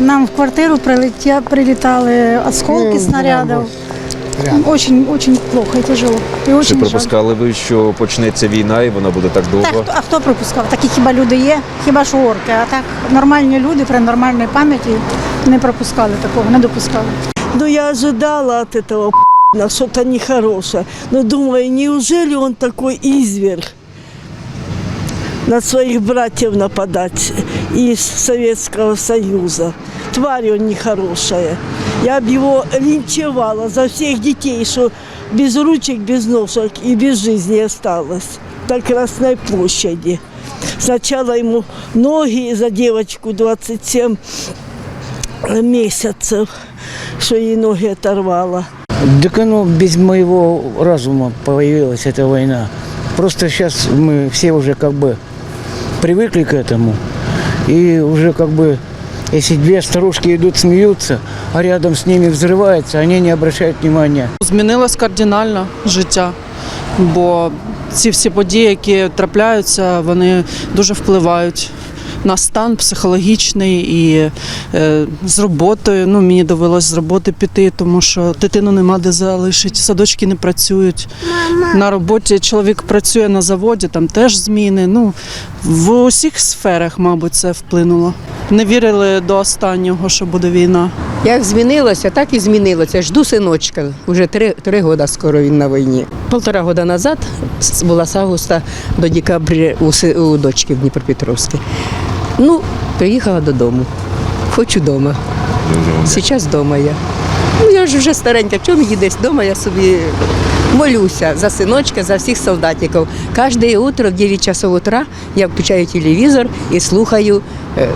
Нам в квартиру прилетя, прилетали осколки Ну, снарядов. Рядом. Очень, очень плохо и тяжело. И Чи очень жаль. припускали ви, що почнеться війна і вона буде так Так, довго? хто- а хто припускав? Такі хіба люди є? Хіба що орки? А так нормальні люди при нормальній пам'яті не пропускали такого, не допускали. Ну, я ожидала от этого на что-то нехорошее. Но думаю, неужели он такой изверг на своих братьев нападать из Советского Союза? Тварь он нехорошая. Я бы его линчевала за всех детей, что без ручек, без ножек и без жизни осталось на Красной площади. Сначала ему ноги за девочку 27 месяцев, что ей ноги оторвало. Так оно без моего разума появилась эта война. Просто сейчас мы все уже как бы привыкли к этому. И уже как бы, если две старушки идут смеются, а рядом с ними взрывается, они не обращают внимания. Змінилось кардинально життя, бо ці всі події, які трапляються, вони дуже впливають на стан психологічний і е, з роботою. Ну, мені довелось з роботи піти, тому що дитину нема де залишити, садочки не працюють. На роботі чоловік працює на заводі, там теж зміни. Ну, в усіх сферах, мабуть, це вплинуло. Не вірили до останнього, що буде війна. Як змінилося, так і змінилося. Жду синочка. Уже три, три роки скоро він на війні. Полтора року назад була з августа до декабря у, у дочки в Дніпропетровській. Ну, приїхала додому. Хочу вдома. Зараз вдома я. Ну, я ж вже старенька, чого мені десь вдома, я собі молюся за синочка, за всіх солдатиків. Кожне утро в 9 часов утра я включаю телевізор і слухаю е,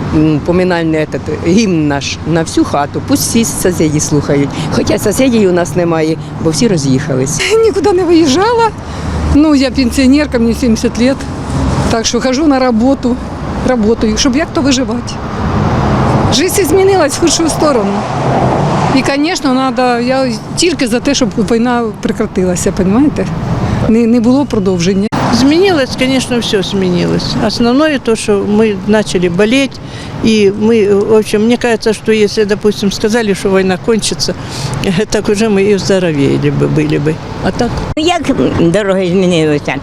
поминальний этот, гімн наш на всю хату. Пусть всі сусіди слухають. Хоча сусідів у нас немає, бо всі роз'їхались. никуда не выезжала. Ну, я пенсионерка, мне 70 лет. Так что хожу на работу, работаю, чтобы як то виживати. Жизнь змінилась в худшу сторону. І, звісно, надо, я тільки за те, щоб війна прекратилася, розумієте? Не, не було продовження. Изменилось, конечно, все изменилось. Основное то, что мы начали болеть, и мы, в общем, мне кажется, что если, допустим, сказали, что война кончится, так уже мы и здоровее бы были бы. А так Як дороги змінилися?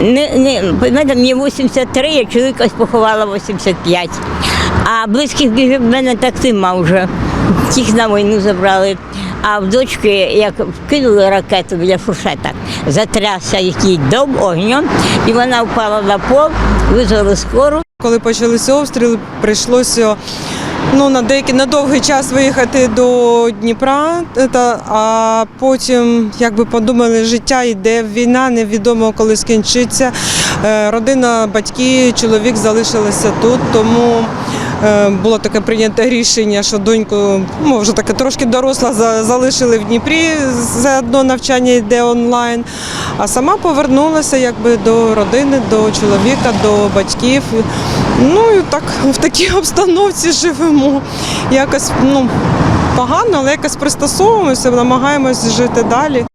Не, не, знаєте, мені 83, я чоловіка ось поховала 85. А близьких біжив в мене так нема вже. Тих на війну забрали. А в дочки, як вкинули ракету біля фуршета, затрясся який дом огнем, і вона впала на пол, визвали скору. Коли почалися обстріли, прийшлося ну, на деякий на довгий час виїхати до Дніпра, та, а потім, якби подумали, життя йде, війна невідомо коли скінчиться. Е, Родина, батьки, чоловік залишилися тут, тому було таке прийняте рішення, що доньку, ну, вже таке трошки доросла, за- залишили в Дніпрі, заодно навчання йде онлайн. А сама повернулася якби до родини, до чоловіка, до батьків. Ну і так в такій обстановці живемо. Якось ну, погано, але якось пристосовуємося, намагаємось жити далі.